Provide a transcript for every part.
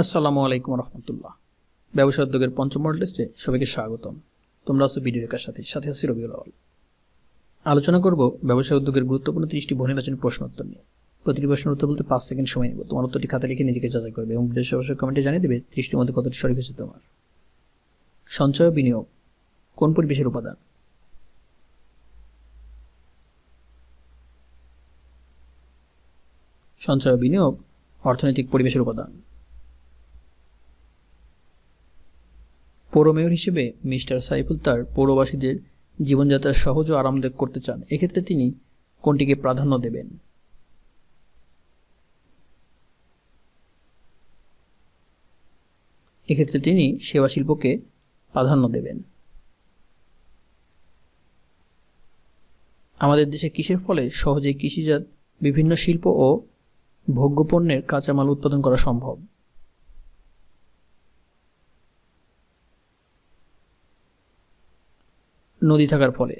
আসসালামু আলাইকুম রহমতুল্লাহ। ব্যবসা উদ্যোগের পঞ্চম মডেল টেস্টে সবাইকে স্বাগতম। তোমরা আছো ভিডিও রেখার সাথে সাথে আছি আওয়াল আলোচনা করব ব্যবসা উদ্যোগের গুরুত্বপূর্ণ ত্রিশটি বহুনির্বাচনী প্রশ্ন উত্তর নিয়ে। প্রতিটি প্রশ্নের উত্তর বলতে পাঁচ সেকেন্ড সময় নেব। তোমার উত্তরটি খাতা লিখে নিজেকে যাচাই করবে এবং ভিডিও অবশ্যই কমেন্টে জানিয়ে দেবে ত্রিশটির মধ্যে কতটি সঠিক হয়েছে তোমার। সঞ্চয় বিনিয়োগ, কোন পরিবেশের উপাদান? সঞ্চয় বিনিয়োগ, অর্থনৈতিক পরিবেশের উপাদান। পৌর মেয়র হিসেবে মিস্টার সাইফুল তার পৌরবাসীদের জীবনযাত্রা সহজ ও আরামদায়ক করতে চান। এক্ষেত্রে তিনি কোনটিকে প্রাধান্য দেবেন? এক্ষেত্রে তিনি সেবা শিল্পকে প্রাধান্য দেবেন। আমাদের দেশে কৃষির ফলে সহজেই কৃষিজাত বিভিন্ন শিল্প ও ভোগ্যপণ্যের কাঁচামাল উৎপাদন করা সম্ভব। নদী থাকার ফলে।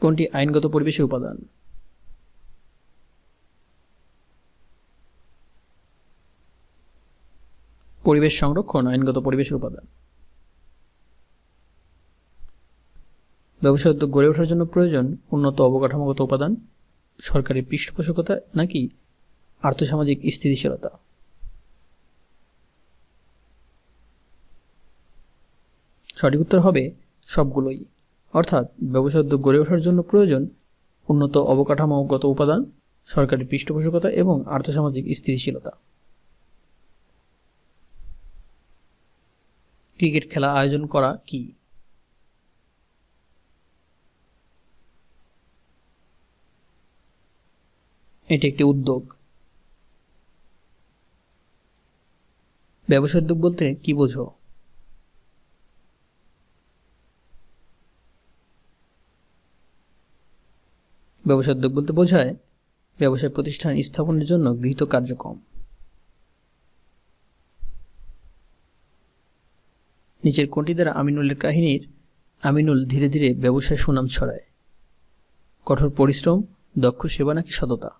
কোনটি আইনগত পরিবেশের উপাদান? পরিবেশ সংরক্ষণ, আইনগত পরিবেশের উপাদান। ব্যবসা উদ্যোগ গড়ে ওঠার জন্য প্রয়োজন উন্নত অবকাঠামোগত উপাদান, সরকারি পৃষ্ঠপোষকতা নাকি আর্থসামাজিক স্থিতিশীলতা? সঠিক উত্তর হবে সবগুলোই। অর্থাৎ ব্যবসা উদ্যোগ গড়ে ওঠার জন্য প্রয়োজন উন্নত অবকাঠামোগত উপাদান, সরকারি পৃষ্ঠপোষকতা এবং আর্থসামাজিক স্থিতিশীলতা। ক্রিকেট খেলা আয়োজন করা কি? এটি একটি উদ্যোগ। ব্যবসা উদ্যোগ বলতে কি বোঝো? ব্যবসা উদ্যোগ বলতে বোঝায় ব্যবসায় প্রতিষ্ঠান স্থাপনের জন্য গৃহীত কার্যক্রম। নিচের কোনটি দ্বারা আমিনুলের কাহিনীর আমিনুল ধীরে ধীরে ব্যবসায় সুনাম ছড়ায়। কঠোর পরিশ্রম, দক্ষ সেবা নাকি সততা?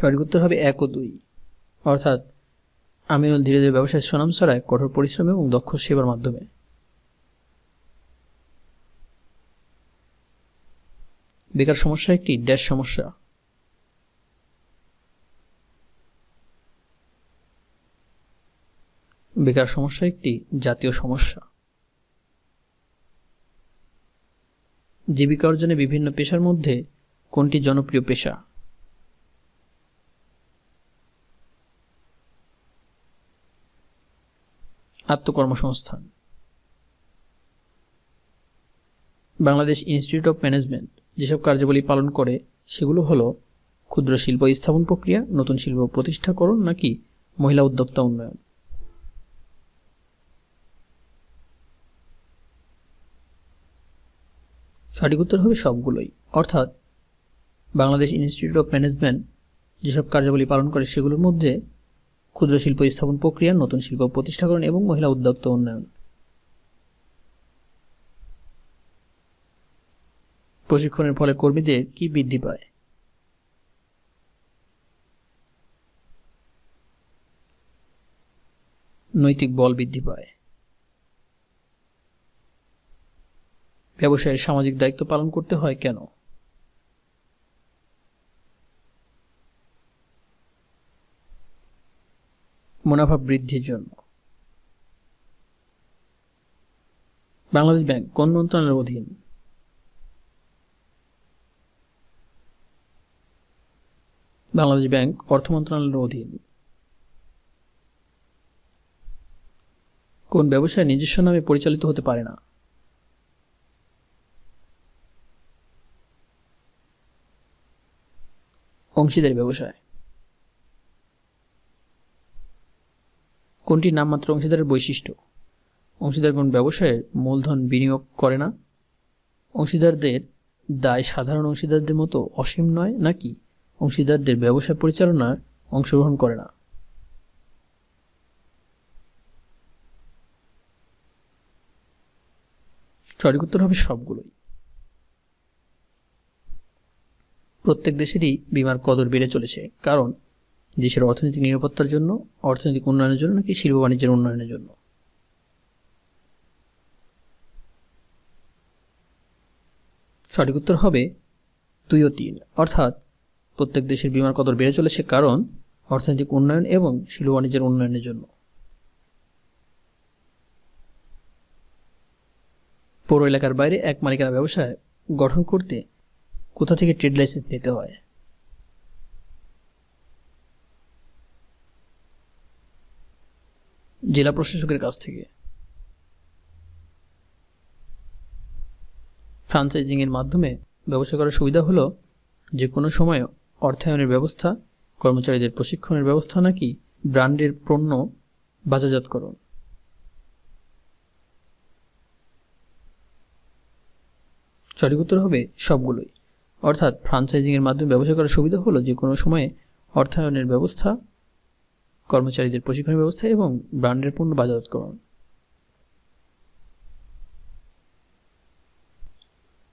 সঠিক উত্তর হবে এক ও দুই। অর্থাৎ আমিনুল ধীরে ধীরে ব্যবসায় সুনাম ছড়ায় কঠোর পরিশ্রম এবং দক্ষ সেবার মাধ্যমে। বেকার সমস্যা একটি ড্যাশ সমস্যা। বেকার সমস্যা একটি জাতীয় সমস্যা। জীবিকা অর্জনে বিভিন্ন পেশার মধ্যে কোনটি জনপ্রিয় পেশা? আত্মকর্মসংস্থান। Bangladesh institute of management. যেসব কার্যাবলী পালন করে, সেগুলো হলো ক্ষুদ্র শিল্প স্থাপন প্রক্রিয়া, নতুন শিল্প প্রতিষ্ঠাকরণ নাকি মহিলা উদ্যোক্তা উন্নয়ন। সঠিক উত্তর হবে সবগুলোই। অর্থাৎ বাংলাদেশ ইনস্টিটিউট অফ ম্যানেজমেন্ট যেসব কার্যাবলী পালন করে, সেগুলোর মধ্যে ক্ষুদ্র শিল্প স্থাপন প্রক্রিয়া, নতুন শিল্প প্রতিষ্ঠাকরণ এবং মহিলা উদ্যোক্তা উন্নয়ন। প্রশিক্ষণের ফলে কর্মীদের কি বৃদ্ধি পায়? নৈতিক বল বৃদ্ধি পায়। ব্যবসায়ের সামাজিক দায়িত্ব পালন করতে হয় কেন? মুনাফা বৃদ্ধির জন্য। বাংলাদেশ ব্যাংক কোন মন্ত্রণালয়ের অধীন বাংলাদেশ ব্যাংক অর্থ মন্ত্রণালয়ের অধীন। কোন ব্যবসায় নিজস্ব নামে পরিচালিত হতে পারে না। অংশীদারি ব্যবসায়। কোনটি নামমাত্র অংশীদারের বৈশিষ্ট্য। অংশীদার কোন ব্যবসায়ের মূলধন বিনিয়োগ করে না। অংশীদারদের দায় সাধারণ অংশীদারদের মতো অসীম নয়, নাকি অংশীদারদের ব্যবসা পরিচালনার অংশগ্রহণ করে না। সঠিক উত্তর হবে সবগুলোই। প্রত্যেক দেশেরই বিমার কদর বেড়ে চলেছে, কারণ দেশের অর্থনৈতিক নিরাপত্তার জন্য, অর্থনৈতিক উন্নয়নের জন্য নাকি শিল্প বাণিজ্যের উন্নয়নের জন্য? সঠিক উত্তর হবে দুই ও তিন, অর্থাৎ প্রত্যেক দেশের বিমার কদর বেড়ে চলেছে কারণ অর্থনৈতিক উন্নয়ন এবং শিল্প বাণিজ্যের উন্নয়নের জন্য। পৌর এলাকার বাইরে এক মালিকানা ব্যবসায় গঠন করতে কোথা থেকে ট্রেড লাইসেন্স নিতে হয়? জেলা প্রশাসকের কাছ থেকে। ফ্রাঞ্চাইজিংয়ের মাধ্যমে ব্যবসা করার সুবিধা হলো যে কোনো সময় অর্থায়নের ব্যবস্থা, কর্মচারীদের প্রশিক্ষণের ব্যবস্থা নাকি ব্র্যান্ডের পণ্য বাজারজাতকরণ সঠিক উত্তর হবে সবগুলোই। অর্থাৎ ফ্রাঞ্চাইজিংয়ের মাধ্যমে ব্যবসা করার সুবিধা হলো যে কোনো সময়ে অর্থায়নের ব্যবস্থা, কর্মচারীদের প্রশিক্ষণের ব্যবস্থা এবং ব্র্যান্ডের পণ্য বাজারজাতকরণ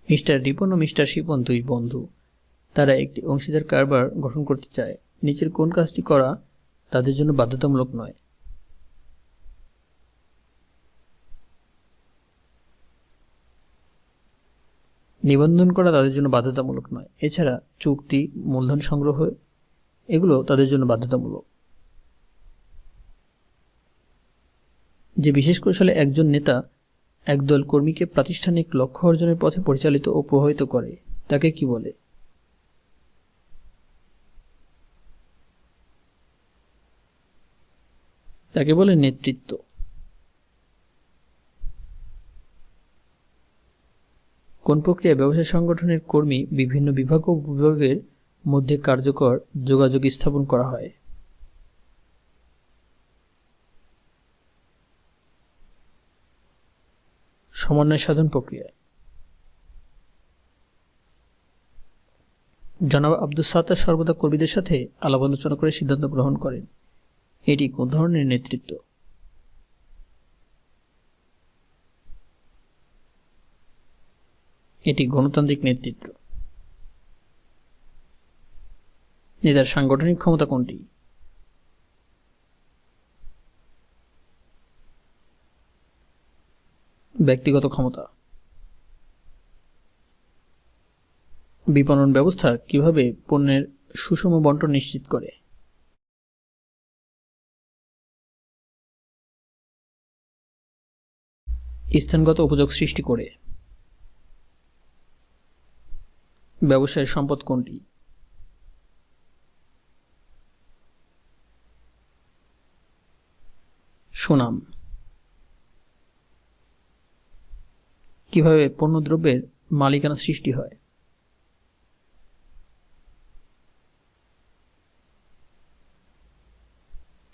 মিস্টার রিপন ও মিস্টার শিপন, দুই বন্ধু। তারা একটি অংশীদার কারবার গঠন করতে চায়। নিচের কোন কাজটি করা তাদের জন্য বাধ্যতামূলক নয়। নিবন্ধন করা তাদের জন্য বাধ্যতামূলক নয়। এছাড়া চুক্তি, মূলধন সংগ্রহ, এগুলো তাদের জন্য বাধ্যতামূলক। যে বিশেষ কৌশলে একজন নেতা একদল কর্মীকে প্রাতিষ্ঠানিক লক্ষ্য অর্জনের পথে পরিচালিত ও প্রভাবিত করে, তাকে কি বলে? তাকে বলে নেতৃত্ব। কোন প্রক্রিয়া ব্যবসা সংগঠনের কর্মী বিভিন্ন বিভাগ ও বিভাগের মধ্যে কার্যকর যোগাযোগ স্থাপন করা হয়। সমন্বয় সাধন প্রক্রিয়া। জনাব আব্দুল সাত্তার সর্বদা কর্মীদের সাথে আলাপ আলোচনা করে সিদ্ধান্ত গ্রহণ করেন। এটি কোন ধরনের নেতৃত্ব? এটি গণতান্ত্রিক নেতৃত্ব। নেতার সাংগঠনিক ক্ষমতা কোনটি? ব্যক্তিগত ক্ষমতা। বিপণন ব্যবস্থা কীভাবে পণ্যের সুষম বন্টন নিশ্চিত করে? স্থানগত উপযোগ সৃষ্টি করে। ব্যবসায়ের সম্পদ কোনটি? সুনাম। কীভাবে পণ্যদ্রব্যের মালিকানা সৃষ্টি হয়?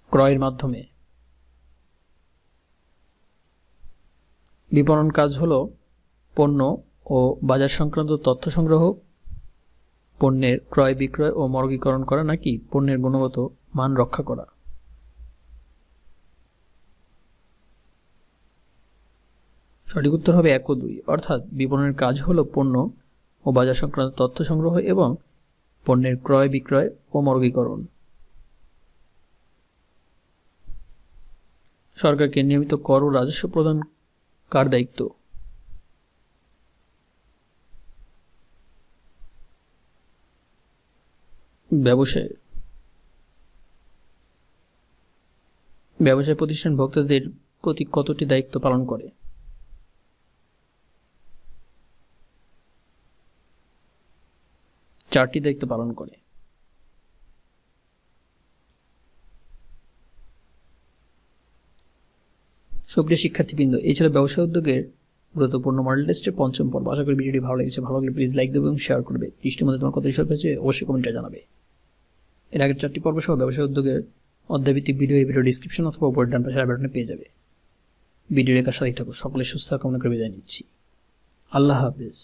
ক্রয়ের মাধ্যমে। বিপণন কাজ হল পণ্য ও বাজার সংক্রান্ত তথ্য সংগ্রহ, পণ্যের ক্রয় বিক্রয় ও মর্গীকরণ করা নাকি পণ্যের গুণগত মান রক্ষা করা? সঠিক উত্তর হবে এক ও দুই। অর্থাৎ বিপণনের কাজ হলো পণ্য ও বাজার সংক্রান্ত তথ্য সংগ্রহ এবং পণ্যের ক্রয় বিক্রয় ও মর্গীকরণ। সরকারকে নিয়মিত কর ও রাজস্ব প্রদান কার দায়িত্ব? ব্যবসায়। ব্যবসায় প্রতিষ্ঠান ভোক্তাদের প্রতি কতটি দায়িত্ব পালন করে? চারটি দায়িত্ব পালন করে। সুপ্রিয় শিক্ষার্থীবৃন্দ এই ছিল ব্যবসা উদ্যোগের গুরুত্বপূর্ণ মডেল টেস্টের পঞ্চম পর্ব। আশা করি ভিডিওটি ভালো লেগেছে। ভালো লাগলে প্লিজ লাইক দেবে এবং শেয়ার করবে। দৃষ্টির মধ্যে তোমার কত হিসাব হয়েছে অবশ্যই কমেন্টে জানাবে। এর আগের চারটি পর্ব সহ ব্যবসা উদ্যোগের অধ্যায়ভিত্তিক ভিডিও এই ভিডিও ডিসক্রিপশন অথবা উপর ডান পাশে বাটনে পেয়ে যাবে। ভিডিও রেখার সাথে থাকো। সকলে সুস্থ কামনা করে বিদায় নিচ্ছি। আল্লাহ হাফিজ।